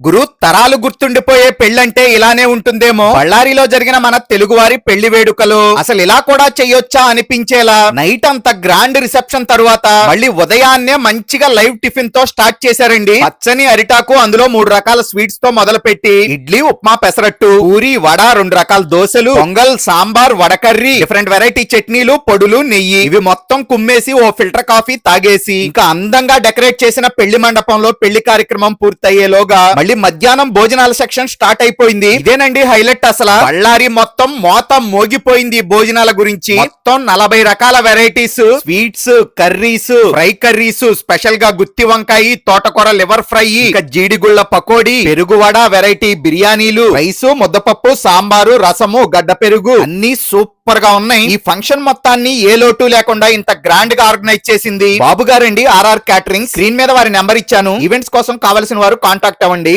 గురు తరాలు గుర్తుండిపోయే పెళ్ళంటే ఇలానే ఉంటుందేమో. బళ్ళారిలో జరిగిన మన తెలుగువారి పెళ్ళి వేడుకలు అసలు ఇలా కూడా చెయ్యొచ్చా అనిపించేలా నైట్ అంత గ్రాండ్ రిసెప్షన్ తరువాత మళ్ళీ ఉదయాన్నే మంచిగా లైవ్ టిఫిన్తో స్టార్ట్ చేశారండి. పచ్చని అరిటాకు అందులో మూడు రకాల స్వీట్స్తో మొదలు పెట్టి ఇడ్లీ ఉప్మా పెసరట్టు పూరి వడ రెండు రకాల దోశలు పొంగల్ సాంబార్ వడకర్రీ డిఫరెంట్ వెరైటీ చట్నీలు పొడులు నెయ్యి ఇవి మొత్తం కుమ్మేసి ఓ ఫిల్టర్ కాఫీ తాగేసి ఇంకా అందంగా డెకరేట్ చేసిన పెళ్ళి మండపంలో పెళ్ళి కార్యక్రమం పూర్తయ్యేలోగా మళ్ళీ మధ్యాహ్నం భోజనాల సెక్షన్ స్టార్ట్ అయిపోయింది. ఇదేనండి హైలైట్ అసలు. బళ్ళారి మొత్తం మోత మోగిపోయింది భోజనాల గురించి. మొత్తం నలభై రకాల varieties. Sweets curries fry curries స్పెషల్గా గుత్తి వంకాయ తోటకూర లివర్ ఫ్రై ఇంకా జీడిగుళ్ళ పకోడీ పెరుగువడ వెరైటీ బిర్యానీలు రైస్ ముద్దపప్పు సాంబారు రసము గడ్డ పెరుగు అన్ని సూపర్గా ఉన్నాయి. ఈ ఫంక్షన్ మొత్తాన్ని ఏ లోటు లేకుండా ఇంత గ్రాండ్గా ఆర్గనైజ్ చేసింది. బాబు గారండి ఆర్ఆర్ క్యాటరింగ్. స్క్రీన్ మీద వారి నెంబర్ ఇచ్చాను. ఈవెంట్స్ కోసం కావలసిన వారు కాంటాక్ట్ అవ్వండి.